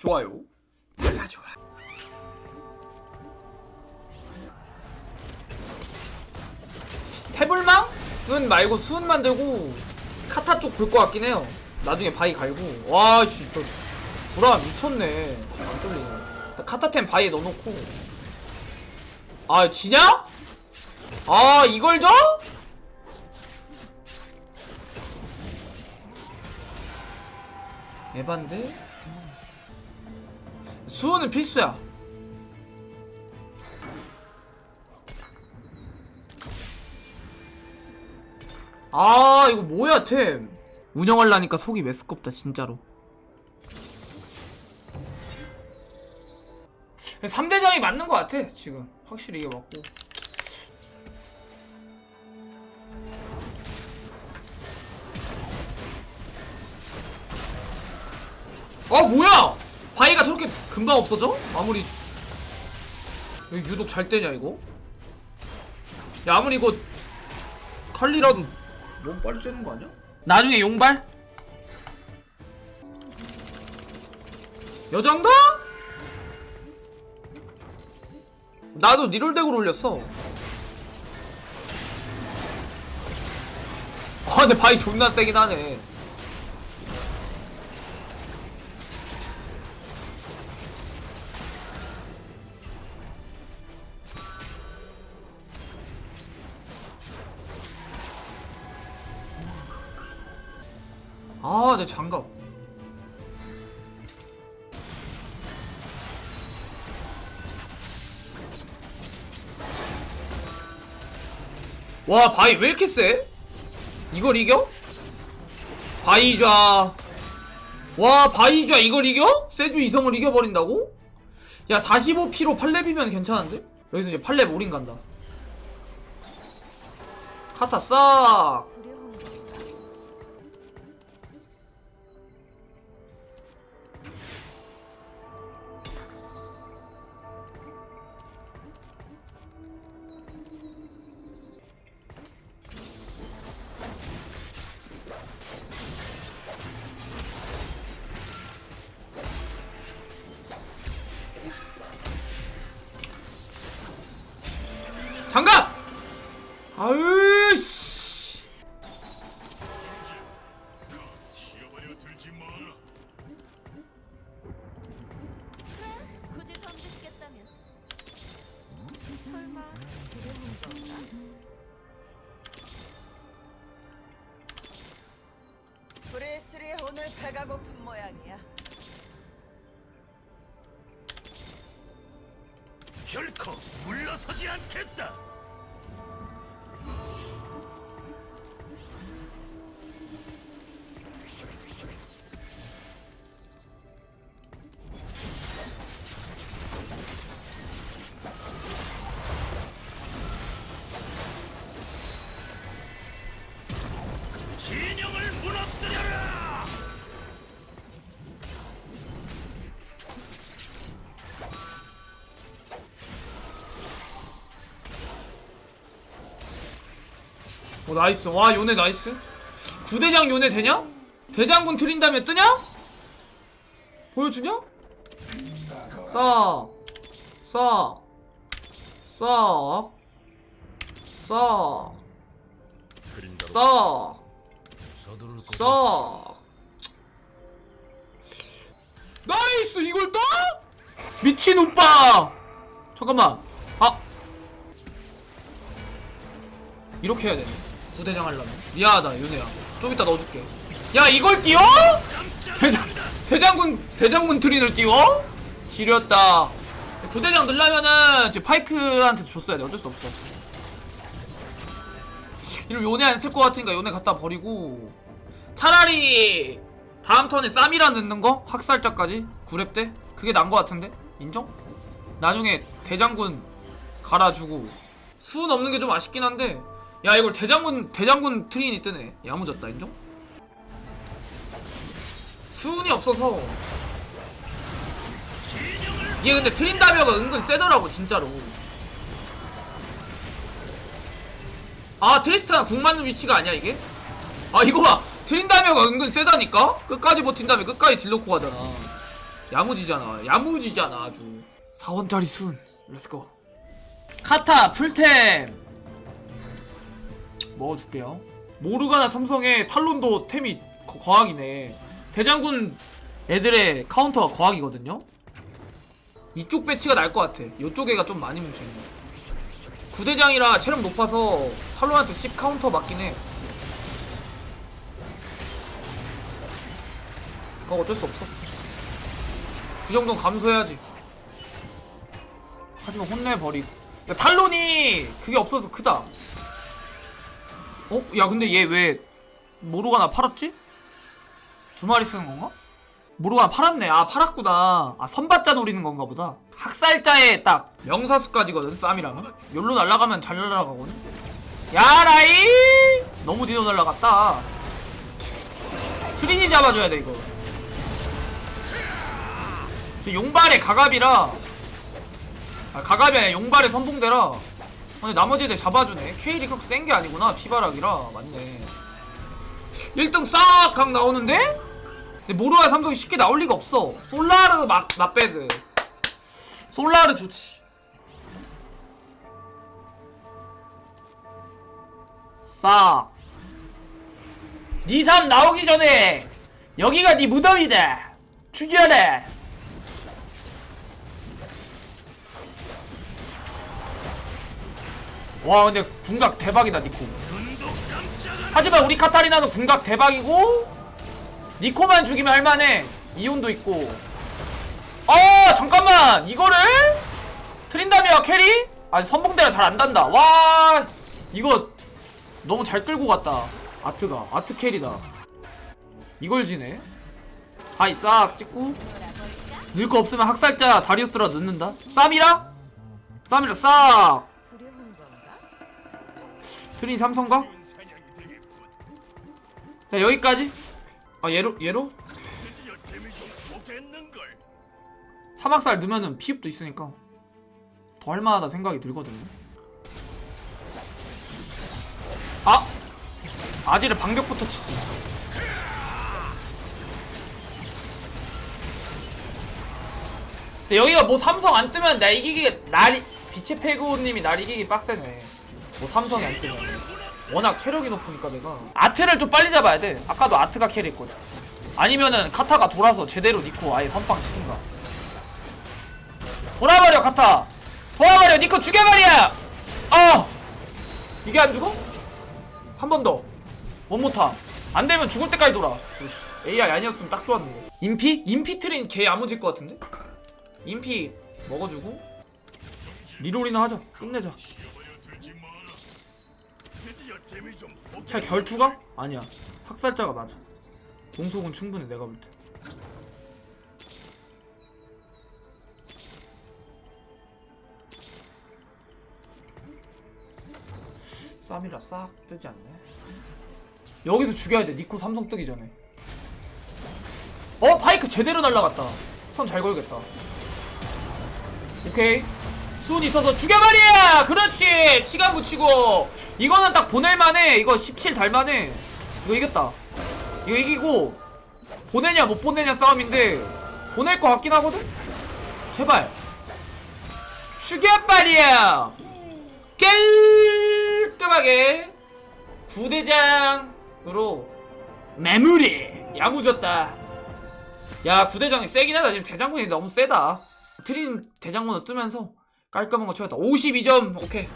좋아요. 달라 좋아. 해불망은 말고 수은 만들고 카타 쪽 볼 것 같긴 해요. 나중에 바위 갈고. 와씨 저 구라 미쳤네. 안 뚫리네. 나 카타템 바위에 넣어놓고. 아 지냐? 아 이걸 줘? 에반데? 수호는 필수야. 아 이거 뭐야 템? 운영하려니까 속이 메스껍다 진짜로. 3대장이 맞는 것 같아 지금. 확실히 이게 맞고. 아 뭐야 바위가 저렇게 금방 없어져? 아무리 유독 잘 떼냐 이거 야 아무리 이거 칼리라도 너무 빨리 째는 거 아니야? 나중에 용발? 여장가? 나도 니롤덱으로 올렸어 아 근데 바위 존나 세긴 하네 아, 내 장갑. 와, 바위 왜 이렇게 세? 이걸 이겨? 바위좌. 와, 바위좌 이걸 이겨? 세주 이성을 이겨버린다고? 야, 45피로 8렙이면 괜찮은데? 여기서 이제 8렙 올인 간다. 카타 싹! 장갑! 아으씨! 굳이 덤비시겠다면 설마 두려운 건가? 브레스리 오늘 배가 고픈 모양이야. 결코 물러서지 않겠다. 오 나이스 와 요네 나이스 구대장 요네 되냐? 대장군 트린 다음에 뜨냐? 보여주냐? 싹. 나이스 이걸 떠? 미친 오빠! 잠깐만. 아. 이렇게 해야 되네. 부대장 하려면. 미안하다, 윤혜야. 좀 이따 넣어줄게. 야, 이걸 띄워? 대장, 대장군, 대장군 트린을 띄워? 지렸다. 부대장 넣으려면은 지금 파이크한테 줬어야 돼. 어쩔 수 없어. 이러면 요네 안 쓸 것 같으니까 요네 갖다 버리고. 차라리 다음 턴에 쌈이라 넣는 거? 학살자까지? 9렙 때? 그게 난 것 같은데? 인정? 나중에 대장군 갈아주고 수은 없는 게 좀 아쉽긴 한데 야 이걸 대장군 대장군 트린이 뜨네. 야무졌다 인정? 수은이 없어서. 이게 근데 트린 다이어가 은근 세더라고 진짜로. 아 트리스타나 궁 맞는 위치가 아니야 이게? 아 이거 봐. 트린 다이어가 은근 세다니까? 끝까지 버틴 다음에 끝까지 딜 넣고 가잖아. 야무지잖아. 야무지잖아 아주. 4원짜리 순 렛츠고 카타 풀템 먹어줄게요. 모르가나 삼성의 탈론도 템이 거- 거학이네. 대장군 애들의 카운터가 거학이거든요. 이쪽 배치가 날 것 같아. 이쪽 애가 좀 많이 뭉쳐있네. 구대장이라 체력 높아서 탈론한테 10 카운터 맞긴 해. 그거 어쩔 수 없어. 그 정도는 감수해야지. 하지만 혼내버리고. 야 탈론이 그게 없어서 크다 어? 야 근데 얘 왜 모로가나 팔았지? 두 마리 쓰는 건가? 모로가나 팔았네. 아 팔았구나. 아 선받자 노리는 건가 보다. 학살자의 딱 명사수까지거든 쌈이랑 열로 날아가면 잘 날아가거든. 야 라이! 너무 뒤로 날아갔다. 트린이 잡아줘야 돼 이거. 저 용발의 가갑이라. 아 가갑이 아니라 용발의 선봉대라 근데 나머지 애들 잡아주네. 케일이 그렇게 센 게 아니구나. 피바락이라. 맞네. 1등 싹각 나오는데? 근데 모로야 삼성이 쉽게 나올 리가 없어. 솔라르 막 나빼드. 솔라르 좋지. 싹. 니삼 나오기 전에 여기가 네 무덤이다. 죽여라 와 근데 궁각 대박이다 니코. 하지만 우리 카타리나는 궁각 대박이고 니코만 죽이면 할만해. 이온도 있고. 어 잠깐만! 이거를? 트린다미와 캐리? 아니 선봉대가 잘안 단다. 와! 이거 너무 잘 끌고 갔다. 아트가 아트 캐리다. 이걸 지네. 하이 싹 찍고. 늘 거 없으면 학살자 다리우스라 넣는다. 쌈이라? 쌈이라 싹? 트린 되겠군 자 여기까지. 아 얘로 얘로? 보겠는걸 사막살 넣으면은 피읍도 있으니까 더 할만하다 생각이 들거든요. 아! 아지를 반격부터 치지. 여기가 뭐 삼성 안 뜨면 나 이기기 날 빛의 패구님이 날 이기기 빡세네 뭐 삼성이 안 뜨면. 워낙 체력이 높으니까 내가. 아트를 좀 빨리 잡아야 돼. 아까도 아트가 캐리했거든. 아니면은 카타가 돌아서 제대로 니코 아예 선빵 치든가. 돌아버려 카타! 돌아버려 니코 죽여버려 어! 이게 안 죽어? 한 번더. 원모타 안 되면 죽을 때까지 돌아. 그렇지. AI 아니었으면 딱 좋았는데. 인피? 인피 트린 개 야무질 것 같은데? 인피 먹어주고? 리롤이나 하자. 끝내자 차 결투가? 아니야. 학살자가 맞아. 공속은 충분해 내가 볼때. 쌈이라 싹 뜨지 않네. 여기서 죽여야 돼. 니코 삼성 뜨기 전에. 어 파이크 제대로 날라갔다. 스턴 잘 걸겠다. 오케이 수은 있어서 죽여버려! 그렇지! 치간 붙이고. 이거는 딱 보낼만해. 이거 17 달만해. 이거 이겼다. 이거 이기고 보내냐 못 보내냐 싸움인데 보낼 것 같긴 하거든? 제발. 죽여버려! 깔끔하게 부대장으로 마무리 야무졌다. 야 부대장이 세긴 하다. 지금 대장군이 너무 세다. 트린 대장군을 뜨면서 깔끔한 거 채웠다. 52점. 오케이